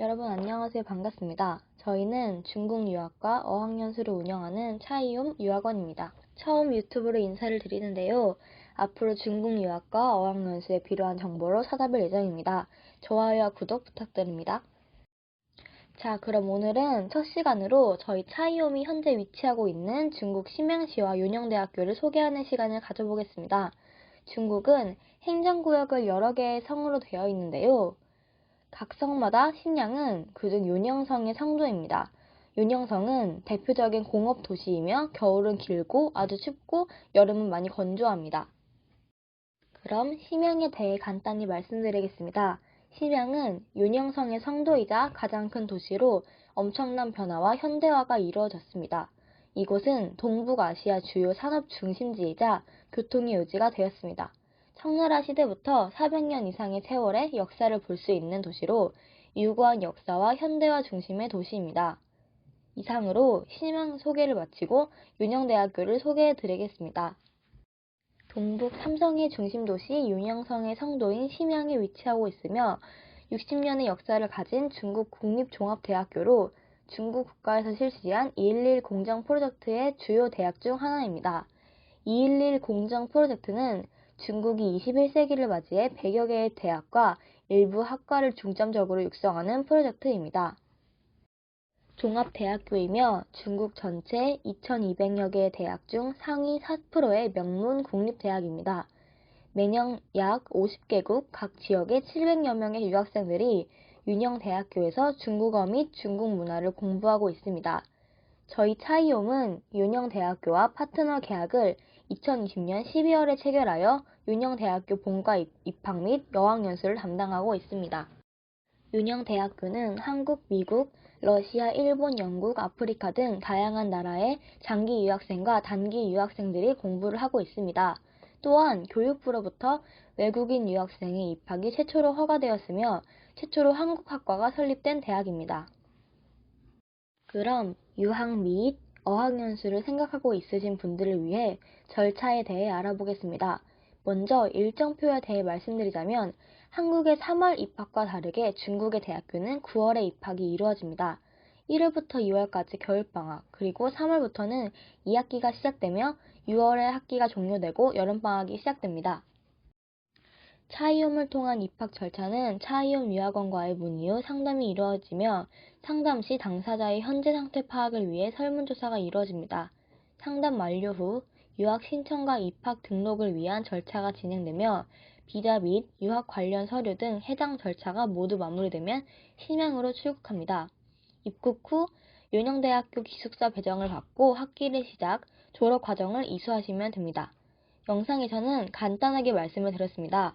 여러분 안녕하세요. 반갑습니다. 저희는 중국 유학과 어학연수를 운영하는 차이옴 유학원입니다. 처음 유튜브로 인사를 드리는데요. 앞으로 중국 유학과 어학연수에 필요한 정보로 찾아뵐 예정입니다. 좋아요와 구독 부탁드립니다. 자, 그럼 오늘은 첫 시간으로 저희 차이옴이 현재 위치하고 있는 중국 심양시와 윤영대학교를 소개하는 시간을 가져보겠습니다. 중국은 행정구역을 여러 개의 성으로 되어 있는데요. 각 성마다 식량은 그중 윤영성의 성도입니다. 윤영성은 대표적인 공업 도시이며 겨울은 길고 아주 춥고 여름은 많이 건조합니다. 그럼 심양에 대해 간단히 말씀드리겠습니다. 심양은 윤영성의 성도이자 가장 큰 도시로 엄청난 변화와 현대화가 이루어졌습니다. 이곳은 동북아시아 주요 산업 중심지이자 교통의 요지가 되었습니다. 청나라 시대부터 400년 이상의 세월의 역사를 볼 수 있는 도시로 유구한 역사와 현대화 중심의 도시입니다. 이상으로 심양 소개를 마치고 윤영대학교를 소개해 드리겠습니다. 동북 삼성의 중심 도시 윤영성의 성도인 심양에 위치하고 있으며 60년의 역사를 가진 중국 국립종합대학교로 중국 국가에서 실시한 211 공정 프로젝트의 주요 대학 중 하나입니다. 211 공정 프로젝트는 중국이 21세기를 맞이해 100여 개의 대학과 일부 학과를 중점적으로 육성하는 프로젝트입니다. 종합대학교이며 중국 전체 2,200여 개의 대학 중 상위 4%의 명문 국립대학입니다. 매년 약 50개국 각 지역의 700여 명의 유학생들이 윤영대학교에서 중국어 및 중국 문화를 공부하고 있습니다. 저희 차이옴은 윤영대학교와 파트너 계약을 2020년 12월에 체결하여 윤영대학교 본과 입학 및 여학연수를 담당하고 있습니다. 윤영대학교는 한국, 미국, 러시아, 일본, 영국, 아프리카 등 다양한 나라의 장기 유학생과 단기 유학생들이 공부를 하고 있습니다. 또한 교육부로부터 외국인 유학생의 입학이 최초로 허가되었으며 최초로 한국 학과가 설립된 대학입니다. 그럼 유학 및 어학연수를 생각하고 있으신 분들을 위해 절차에 대해 알아보겠습니다. 먼저 일정표에 대해 말씀드리자면 한국의 3월 입학과 다르게 중국의 대학교는 9월에 입학이 이루어집니다. 1월부터 2월까지 겨울방학, 그리고 3월부터는 2학기가 시작되며 6월에 학기가 종료되고 여름방학이 시작됩니다. 차이옴을 통한 입학 절차는 차이옴 유학원과의 문의 후 상담이 이루어지며 상담 시 당사자의 현재 상태 파악을 위해 설문조사가 이루어집니다. 상담 만료 후 유학 신청과 입학 등록을 위한 절차가 진행되며 비자 및 유학 관련 서류 등 해당 절차가 모두 마무리되면 심양으로 출국합니다. 입국 후 윤영대학교 기숙사 배정을 받고 학기를 시작, 졸업 과정을 이수하시면 됩니다. 영상에서는 간단하게 말씀을 드렸습니다.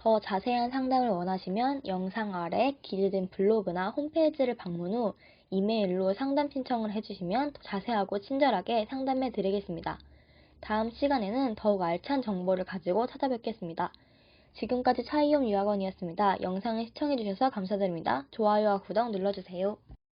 더 자세한 상담을 원하시면 영상 아래 기재된 블로그나 홈페이지를 방문 후 이메일로 상담 신청을 해주시면 더 자세하고 친절하게 상담해 드리겠습니다. 다음 시간에는 더욱 알찬 정보를 가지고 찾아뵙겠습니다. 지금까지 차이옴 유학원이었습니다. 영상을 시청해주셔서 감사드립니다. 좋아요와 구독 눌러주세요.